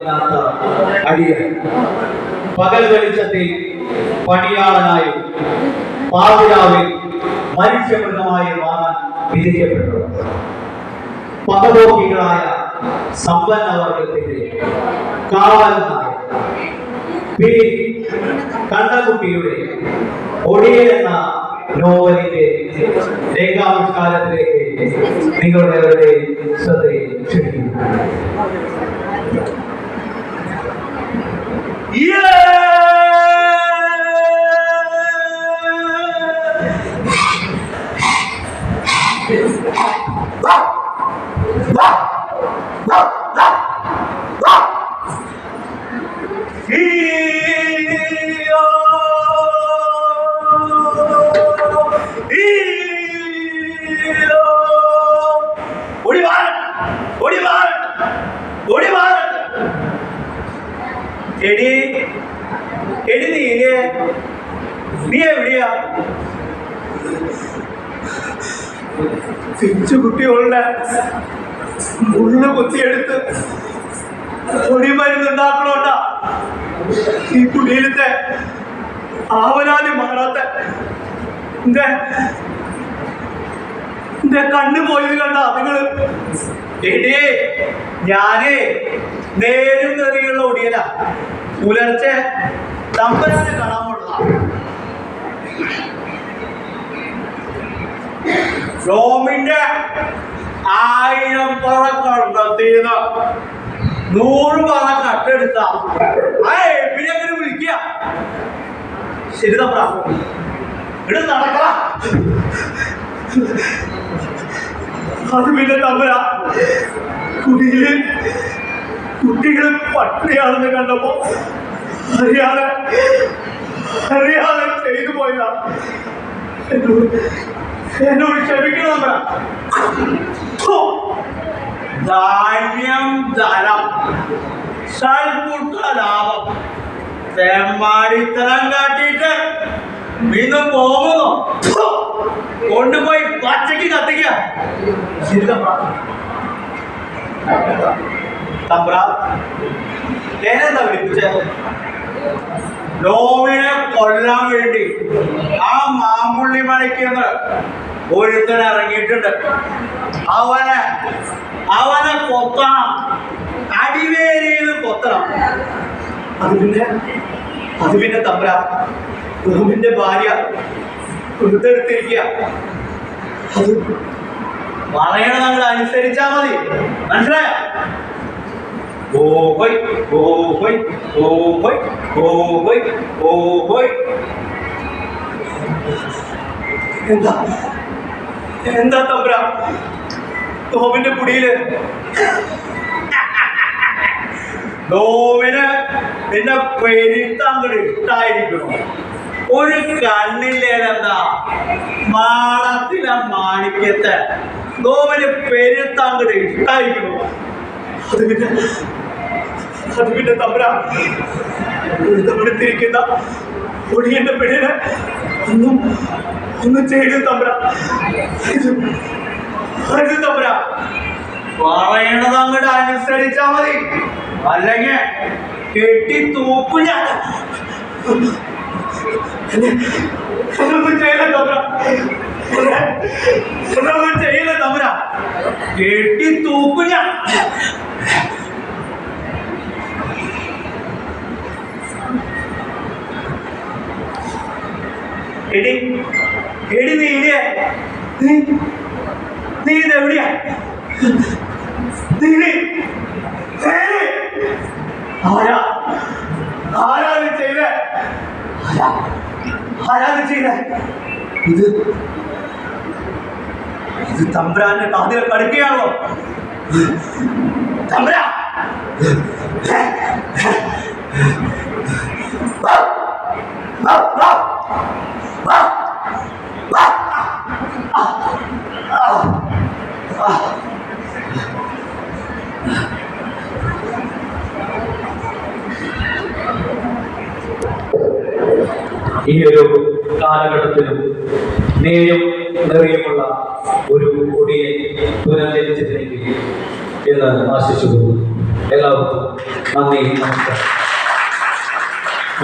അടിയ പകൽ വെളിച്ചത്തിൽ പണിയാളനായി പാതിരാവിൽ മനുഷ്യമൃഗമായി മാറാൻ വിധിക്കപ്പെട്ടു. പകപോക്കികളായ സമ്പന്നവർഗത്തിന്റെ കാവലനായ പി കണ്ണകുട്ടിയുടെ ഒടിയൻ എന്ന നോവലിന്റെ രംഗാവിഷ്കാരത്തിലേക്ക് നിങ്ങളുടെ അവരുടെ ശ്രദ്ധയെ ക്ഷണിക്കുന്നു. എടി എടി നീനെ നീ എവിടെയാ പിഞ്ചു കുട്ടികളുടെ മുള്ളു കുത്തിയെടുത്ത് പൊടി മരുന്നുണ്ടാക്കണോണ്ടാ ഈ കുടിയിലത്തെ ആവലാതി മാറാത്ത കണ്ണു പോയത് കണ്ട അതുങ്ങൾ എടേ ഞാനേ നേരും നെറിയുള്ള ഒടിയല പുലർച്ചെ തമ്പരാനെ കാണാൻ പോണതാ. റോമിന്റെ ആയിരം പറ കണ്ടെത്തിയത്. നൂറ് പറ കട്ടെടുത്ത. ആ വിളിക്കുക. ശരി തമ്പ്ര. ഇവിടെ നടക്ക അത് പിന്നെ തമ്പ്ര. കുടിയിൽ കുട്ടികൾ പട്ടിണിയാണെന്ന് കണ്ടപ്പോ അറിയാതെ അറിയാതെ ചെയ്തു പോയതാ. എന്നോട് ക്ഷമിക്കണം കാട്ടിട്ട് ഇന്ന് പോകുന്നു. കൊണ്ടുപോയി പച്ചക്ക് കത്തിക്ക ശരി തമ്പ്ര തമ്പ്ര ഞാനെന്താ വിളിപ്പിച്ചേ? നോവിനെ കൊല്ലാൻ വേണ്ടി ആ മാമ്പുള്ളി മലയ്ക്ക് ഒരുത്തൻ ഇറങ്ങിയിട്ടുണ്ട്. അവനെ അവനെ കൊത്തണം. അടിവേരിയിൽ കൊത്തണം. അത് പിന്നെ അത് പിന്നെ തമ്പ്ര. ഭാര്യ കൊടുത്തെടുത്തിരിക്കുക അത് പറയണ നമ്മൾ അനുസരിച്ചാ മതി. മനസ്സിലായോ? ഓഹോയ് ഓഹോയ് ഓഹോയ് ഓഹോയ് ഓ ഹോയ് ഓ ഹോയ് ഓ ഹോയ് എന്താ? എന്താ തമ്പ്ര? നോവിന്റെ കുടിയിൽ. നോവിന് നിന്നെ പെരുത്തങ്ങട് ഇഷ്ടായിരിക്കണം ഒരു കണ്ണില്ലേലെന്താ മാളത്തിലെ മാണിക്യത്തെ. നോവിന് പെരുത്തങ്ങട് ഇട്ടായിരിക്കണം അത് പിന്നെ അത് പിന്നെ തമ്പ്ര എഴുതപ്പെടുത്തിരിക്കുന്ന ഒടിയന്റെ ഒന്നും ഒന്നും ചെയ്തു തമ്പ്ര. ഇത് തമ്പ്ര. പറയണത് അങ്ങോട്ട് അനുസരിച്ചാ മതി. അല്ലെങ്കിൽ കെട്ടി തൂക്കു ഞാൻ എന്നൊന്നും ചെയ്യില്ല തമ്പ്ര. എന്നൊന്നും ചെയ്യില്ല തമ്പ്ര. കെട്ടി തൂക്കു ഞാൻ എടി നീ ഇടിയെ നീ നീ നീ ഏയ്! ആരാ? ആരാ ഇത് എവിടെയാ ആരാ? ആരാ ഇത് ഇത് ഇത് തമ്പ്രാന്റെ കാതിൽ കടുക്കുകയാണോ തമ്പ്രാ! ഈ ഒരു കാലഘട്ടത്തിലും നേരും നിറയുമുള്ള ഒരു കൊടിയെ പുനർജനിച്ചിട്ടില്ലെങ്കിൽ എന്ന് ആശിച്ചു പോകുന്നു എല്ലാവർക്കും നന്ദി നമസ്കാരം.